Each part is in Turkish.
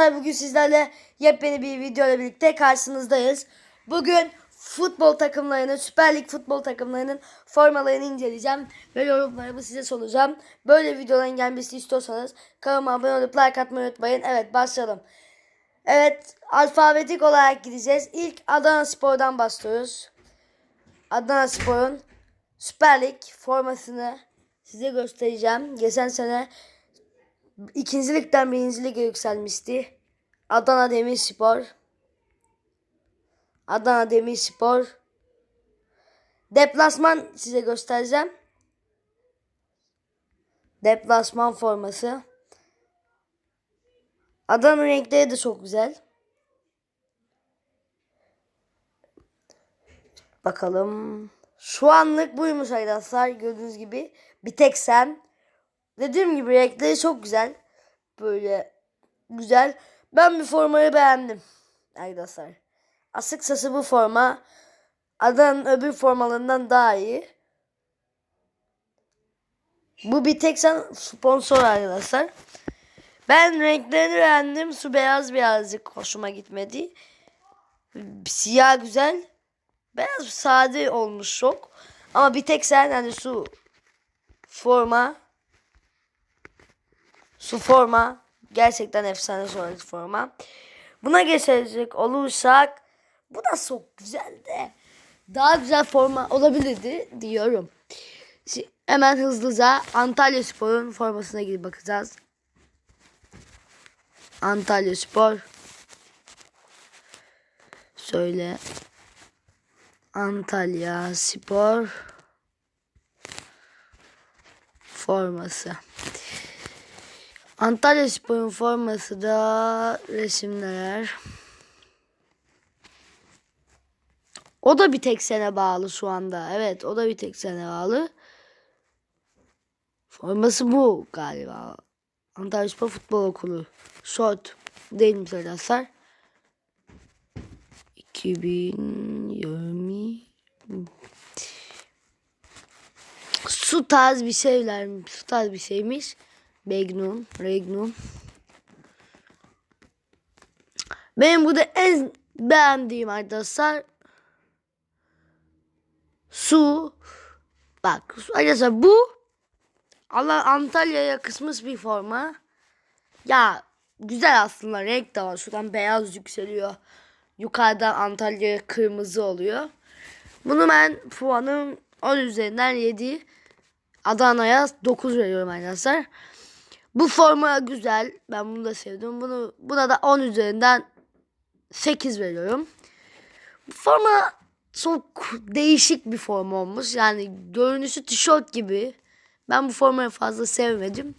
Bugün sizlerle yepyeni bir video ile birlikte karşınızdayız. Bugün futbol takımlarının, Süper Lig futbol takımlarının formalarını inceleyeceğim ve yorumlarımı size soracağım. Böyle videoların gelmesini istiyorsanız kanalıma abone olup like atmayı unutmayın. Evet başlayalım. Evet alfabetik olarak gideceğiz. İlk Adana Spor'dan başlıyoruz. Adana Spor'un Süper Lig formasını size göstereceğim. Geçen sene İkinci ligden birinci lige yükselmişti. Adana Demirspor. Adana Demirspor. Deplasman size göstereceğim. Deplasman forması. Adana renkleri de çok güzel. Bakalım. Şu anlık buymuş arkadaşlar. Gördüğünüz gibi. Bir tek sen. Dediğim gibi renkleri çok güzel. Böyle güzel. Ben bir formayı beğendim. Arkadaşlar. Asık sası bu forma. Adana'nın öbür formalarından daha iyi. Bu bir tek sen sponsor arkadaşlar. Ben renklerini beğendim. Su beyaz birazcık hoşuma gitmedi. Siyah güzel. Beyaz sade olmuş çok. Ama bir tek sen hani su forma su forma gerçekten efsane sonraki forma. Buna geçecek olursak bu da çok güzel de daha güzel forma olabilirdi diyorum. Şimdi hemen hızlıca Antalya Spor'un formasına gidip bakacağız. Antalya Spor Söyle Antalya Spor forması. Antalya Spor'un forması da resimler. O da bir tek sene bağlı şu anda. Evet o da bir tek sene bağlı. Forması bu galiba. Antalya Spor Futbol Okulu. Short değil mi arkadaşlar? 2020 Su tarz bir şeyler Su tarz bir şeymiş. Magnum, Regnum. Benim burada en beğendiğim arkadaşlar su. Bak arkadaşlar bu Allah Antalya'ya kısmış bir forma. Ya güzel aslında renk de var. Şuradan beyaz yükseliyor. Yukarıdan Antalya kırmızı oluyor. Bunu ben puanım 10 üzerinden 7. Adana'ya 9 veriyorum arkadaşlar. Bu forma güzel. Ben bunu da sevdim. Bunu buna da 10 üzerinden 8 veriyorum. Bu forma çok değişik bir forma olmuş. Yani görünüşü tişört gibi. Ben bu formayı fazla sevmedim.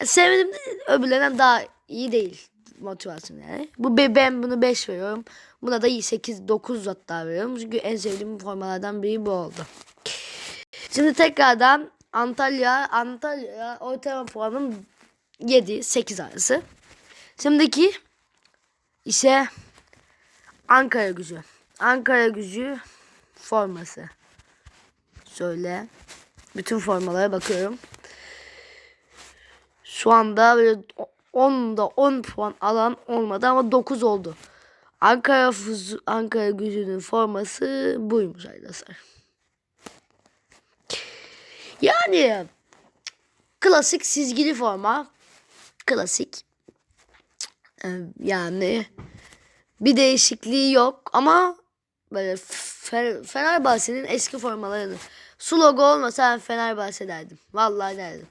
Ya sevmedim de öbürlerinden daha iyi değil motivasyon yani. Bu ben bunu 5 veriyorum. Buna da iyi 8 9 hatta veriyorum. Çünkü en sevdiğim formalardan biri bu oldu. Şimdi tekrardan Antalya, Antalya ortalama puanım 7-8 arası. Şimdiki ise Ankara gücü. Ankara gücü forması. Şöyle bütün formalara bakıyorum. Şu anda böyle 10'da 10 puan alan olmadı ama 9 oldu. Ankara Ankara gücünün forması buymuş arkadaşlar. Yani klasik çizgili forma. Klasik. Ee, yani bir değişikliği yok ama böyle Fenerbahçe'nin eski formalarını su logo olmasa ben Fenerbahçe derdim. Vallahi derdim.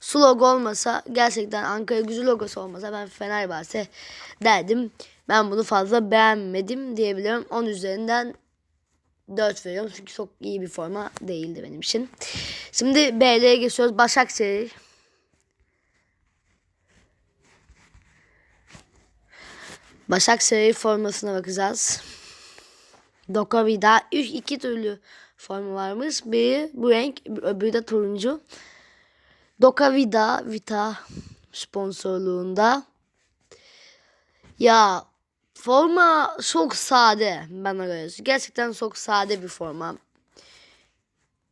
Su logo olmasa gerçekten Ankara gücü logosu olmasa ben Fenerbahçe derdim. Ben bunu fazla beğenmedim diyebilirim. 10 üzerinden 4 veriyorum. Çünkü çok iyi bir forma değildi benim için. Şimdi BL'ye geçiyoruz. Başakşehir. Başakşehir formasına bakacağız. Dokavida. Üç, iki türlü forma varmış. Biri bu renk, öbürü de turuncu. Dokavida Vita sponsorluğunda. Ya Forma çok sade bana göre. Gerçekten çok sade bir forma.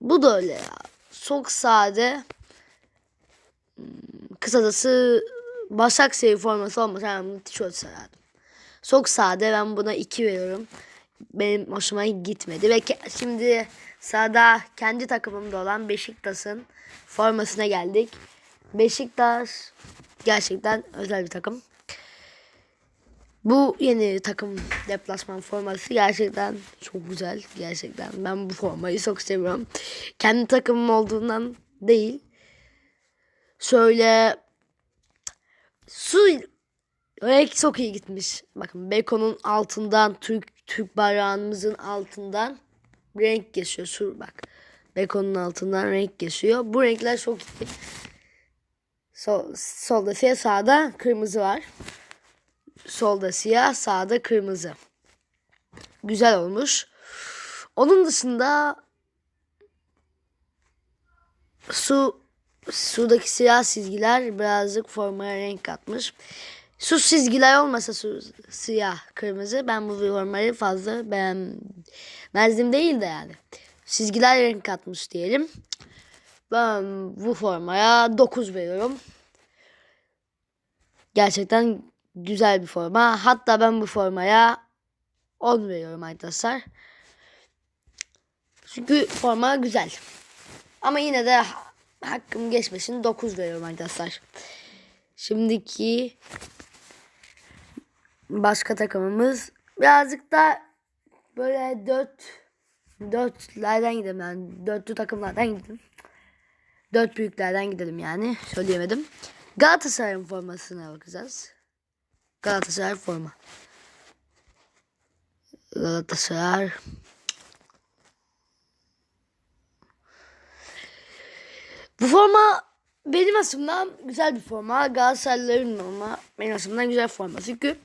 Bu da öyle ya. Çok sade. Hmm, kısacası Başakşehir forması olmasa ben bunu tişört sarardım. Çok sade ben buna 2 veriyorum. Benim hoşuma gitmedi. Ve şimdi sırada kendi takımımda olan Beşiktaş'ın formasına geldik. Beşiktaş gerçekten özel bir takım. Bu yeni takım deplasman forması gerçekten çok güzel. Gerçekten ben bu formayı çok seviyorum. Kendi takımım olduğundan değil. Şöyle su renk çok iyi gitmiş. Bakın Beko'nun altından Türk Türk bayrağımızın altından renk geçiyor. Şu bak. Beko'nun altından renk geçiyor. Bu renkler çok iyi. Sol, solda siyah sağda kırmızı var. Solda siyah sağda kırmızı. Güzel olmuş. Onun dışında su sudaki siyah çizgiler birazcık formaya renk katmış. Su çizgiler olmasa su siyah kırmızı ben bu formayı fazla beğenmezdim değil de yani. Çizgiler renk katmış diyelim. Ben bu formaya 9 veriyorum. Gerçekten güzel bir forma. Hatta ben bu formaya 10 veriyorum arkadaşlar. Çünkü forma güzel. Ama yine de hakkım geçmesin 9 veriyorum arkadaşlar. Şimdiki başka takımımız birazcık da böyle 4 dörtlerden gidelim yani dörtlü takımlardan gidelim. Dört büyüklerden gidelim yani. Söyleyemedim. Galatasaray'ın formasına bakacağız. Galatasaray forma. Galatasaray. Bu forma benim açımdan güzel bir forma. Galatasaraylıların forma benim açımdan güzel forma. Çünkü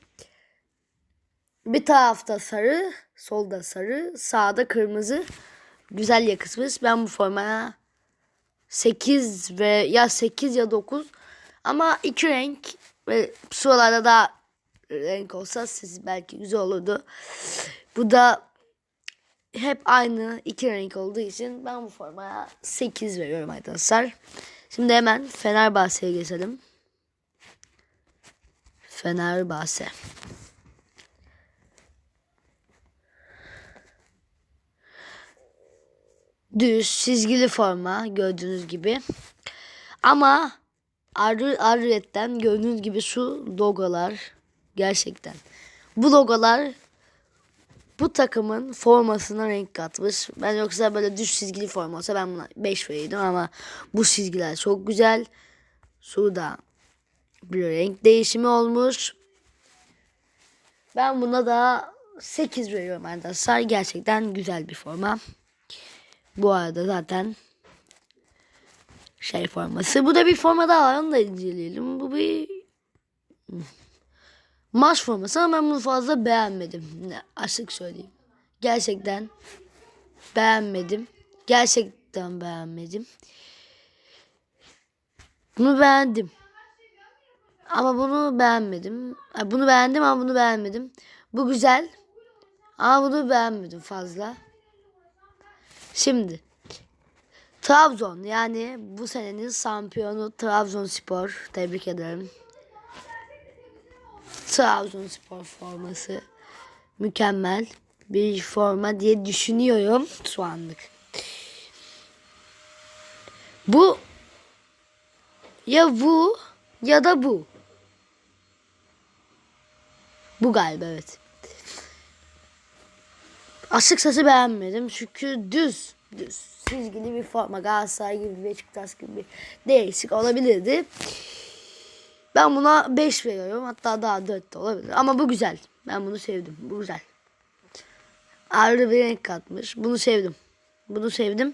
bir tarafta sarı, solda sarı, sağda kırmızı. Güzel yakışmış. Ben bu formaya 8 ve ya 8 ya 9 ama iki renk ve şuralarda da renk olsa siz belki güzel olurdu. Bu da hep aynı iki renk olduğu için ben bu formaya 8 veriyorum arkadaşlar. Şimdi hemen Fenerbahçe'ye geçelim. Fenerbahçe. Düz çizgili forma gördüğünüz gibi. Ama arı arıyetten gördüğünüz gibi şu logolar gerçekten. Bu logolar bu takımın formasına renk katmış. Ben yoksa böyle düz çizgili forma olsa ben buna 5 verirdim ama bu çizgiler çok güzel. Şurada bir renk değişimi olmuş. Ben buna da 8 veriyorum arkadaşlar. Gerçekten güzel bir forma. Bu arada zaten şey forması. Bu da bir forma daha var. Onu da inceleyelim. Bu bir maç forması ama ben bunu fazla beğenmedim. Ne açık söyleyeyim. Gerçekten beğenmedim. Gerçekten beğenmedim. Bunu beğendim. Ama bunu beğenmedim. Bunu beğendim ama bunu beğenmedim. Bu güzel. Ama bunu beğenmedim fazla. Şimdi Trabzon yani bu senenin şampiyonu Trabzonspor. Tebrik ederim. Trabzonspor forması mükemmel bir forma diye düşünüyorum şu anlık. Bu ya bu ya da bu. Bu galiba evet. Açıkçası beğenmedim çünkü düz düz çizgili bir forma Galatasaray gibi Beşiktaş gibi değişik olabilirdi. Ben buna 5 veriyorum hatta daha 4 de olabilir ama bu güzel. Ben bunu sevdim bu güzel. Ayrı bir renk katmış bunu sevdim. Bunu sevdim.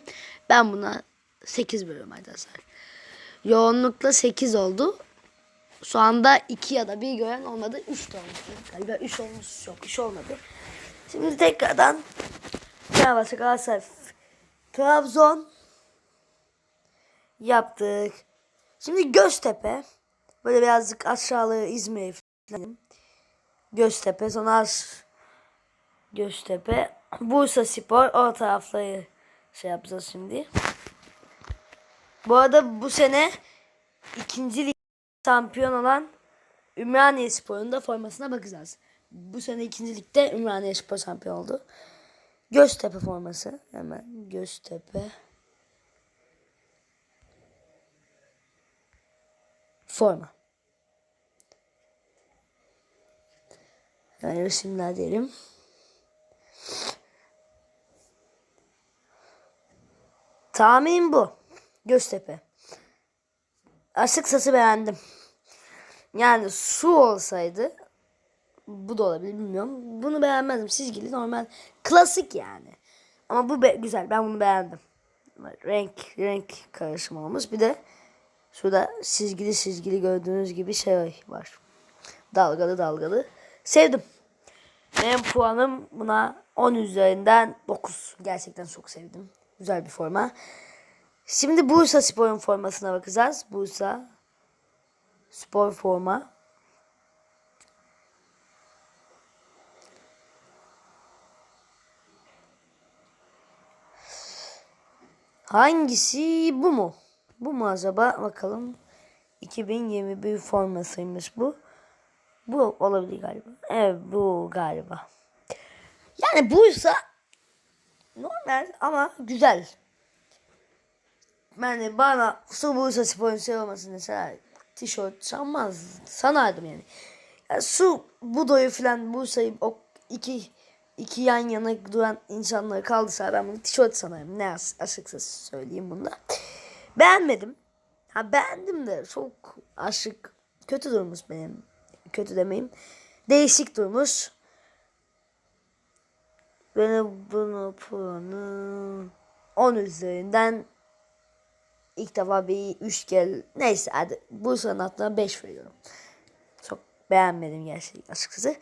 Ben buna 8 veriyorum arkadaşlar. Yoğunlukla 8 oldu. Şu anda 2 ya da 1 gören olmadı. 3 de olmuş. Galiba 3 olmuş yok. 3 olmadı. Şimdi tekrardan Fenerbahçe Galatasaray Trabzon yaptık. Şimdi Göztepe. Böyle birazcık aşağıları İzmir'e falan. Göztepe sonra Göztepe. Bursa Spor o tarafları şey yapacağız şimdi. Bu arada bu sene ikinci lig şampiyon olan Ümraniye Spor'un da formasına bakacağız. Bu sene ikincilikte Ümraniye Spor şampiyon oldu. Göztepe forması. Hemen Göztepe. Forma. Yani resimler diyelim. Tahmin bu. Göztepe. Açık sası beğendim. Yani su olsaydı bu da olabilir bilmiyorum. Bunu beğenmezdim. Çizgili normal klasik yani. Ama bu güzel. Ben bunu beğendim. Renk renk karışımı olmuş. Bir de şurada çizgili çizgili gördüğünüz gibi şey var. Dalgalı dalgalı. Sevdim. Benim puanım buna 10 üzerinden 9. Gerçekten çok sevdim. Güzel bir forma. Şimdi Bursa Spor'un formasına bakacağız. Bursa Spor forma. Hangisi bu mu? Bu mu acaba? Bakalım. 2021 formasıymış bu. Bu olabilir galiba. Evet bu galiba. Yani buysa normal ama güzel. Yani bana su Bursa Spor'un şey olmasın mesela tişört sanmaz. Sanardım yani. yani su Budo'yu falan Bursa'yı o iki iki yan yana duran insanları kaldıysa ben bunu tişört sanarım. Ne as açıkçası söyleyeyim bunda. Beğenmedim. Ha beğendim de çok aşık kötü durmuş benim. Kötü demeyeyim. Değişik durmuş. Ben bunu puanı 10 üzerinden ilk defa bir 3 gel neyse hadi bu sanatına 5 veriyorum. Çok beğenmedim gerçekten açıkçası.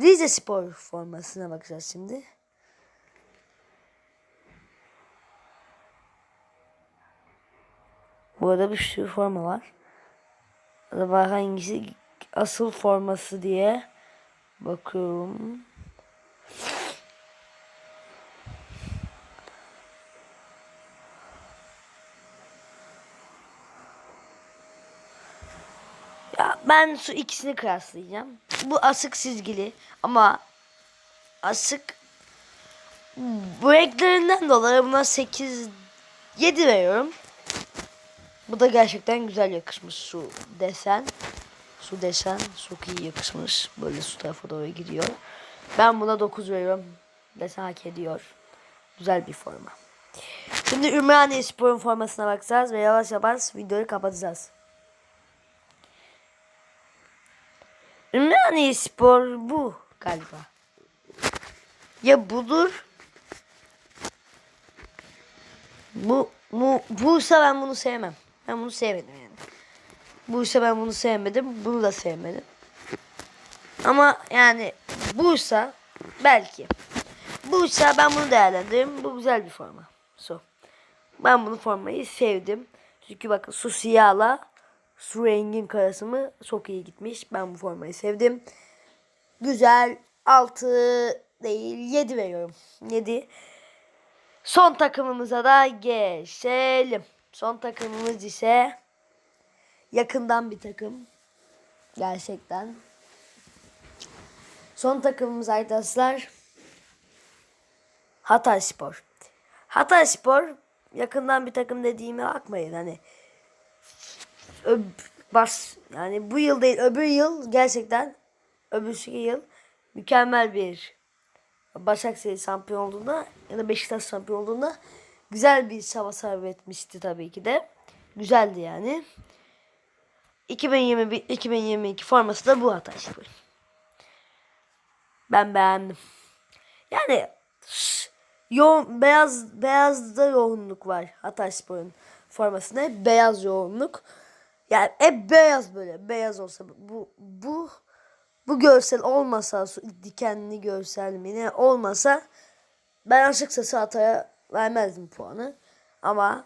Rize Spor formasına bakacağız şimdi. Burada bir sürü forma var. Acaba hangisi asıl forması diye bakıyorum. Ya ben şu ikisini kıyaslayacağım. Bu asık çizgili ama asık bu renklerinden dolayı buna 8 7 veriyorum. Bu da gerçekten güzel yakışmış şu desen. Su desen çok iyi yakışmış. Böyle su tarafa doğru gidiyor. Ben buna 9 veriyorum. Desen hak ediyor. Güzel bir forma. Şimdi Ümraniye Spor'un formasına bakacağız ve yavaş yavaş videoyu kapatacağız. Ümraniye Spor bu galiba. Ya budur. Bu, bu buysa ben bunu sevmem. Ben bunu sevmedim yani. Buysa ben bunu sevmedim. Bunu da sevmedim. Ama yani buysa belki. Buysa ben bunu değerlendiririm. Bu güzel bir forma. So. Ben bunu formayı sevdim. Çünkü bakın su siyahla su rengin karışımı çok iyi gitmiş. Ben bu formayı sevdim. Güzel. 6 değil 7 veriyorum. 7. Son takımımıza da geçelim. Son takımımız ise yakından bir takım. Gerçekten. Son takımımız arkadaşlar Hatay Spor. Hatay Spor yakından bir takım dediğime bakmayın hani öb, bas yani bu yıl değil öbür yıl gerçekten öbürsü yıl mükemmel bir Başakşehir şampiyon olduğunda ya da Beşiktaş şampiyon olduğunda güzel bir çaba sarf etmişti tabii ki de. Güzeldi yani. 2021 2022 forması da bu Hatay Spor. Ben beğendim. Yani yoğun beyaz beyazda yoğunluk var Hatay Spor'un formasında. Beyaz yoğunluk. Yani hep beyaz böyle. Beyaz olsa bu bu bu görsel olmasa dikenli görsel mi ne olmasa ben açıkçası Hatay'a vermezdim puanı. Ama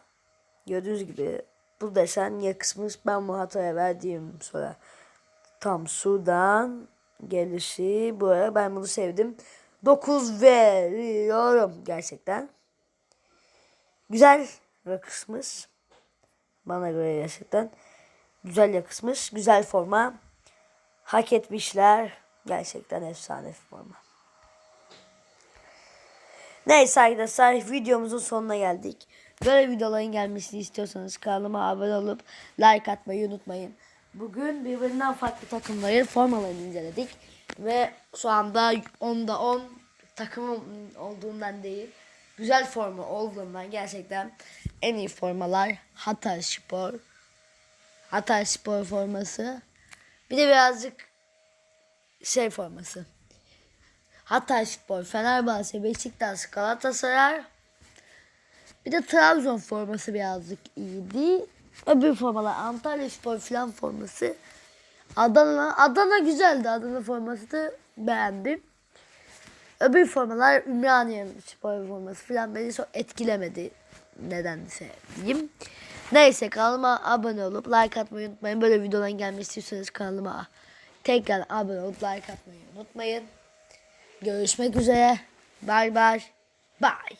gördüğünüz gibi bu desen yakışmış. Ben bu Hatay'a verdiğim sonra tam sudan gelişi bu ara ben bunu sevdim. 9 veriyorum gerçekten. Güzel yakışmış. Bana göre gerçekten güzel yakışmış. Güzel forma. Hak etmişler. Gerçekten efsane forma. Neyse arkadaşlar videomuzun sonuna geldik. Böyle videoların gelmesini istiyorsanız kanalıma abone olup like atmayı unutmayın. Bugün birbirinden farklı takımların formalarını inceledik. Ve şu anda 10'da 10 takımım olduğundan değil. Güzel forma olduğundan gerçekten en iyi formalar Hatay Spor. Hatay Spor forması. Bir de birazcık şey forması. Hatay Spor, Fenerbahçe, Beşiktaş, Galatasaray. Bir de Trabzon forması birazcık iyiydi. Öbür formalar Antalya Spor falan forması. Adana, Adana güzeldi. Adana forması da beğendim. Öbür formalar Ümraniye Spor forması falan beni çok etkilemedi. Nedense diyeyim. Neyse kanalıma abone olup like atmayı unutmayın. Böyle videoların gelmesi istiyorsanız kanalıma tekrar abone olup like atmayı unutmayın. Görüşmek üzere. Bye bye. Bye.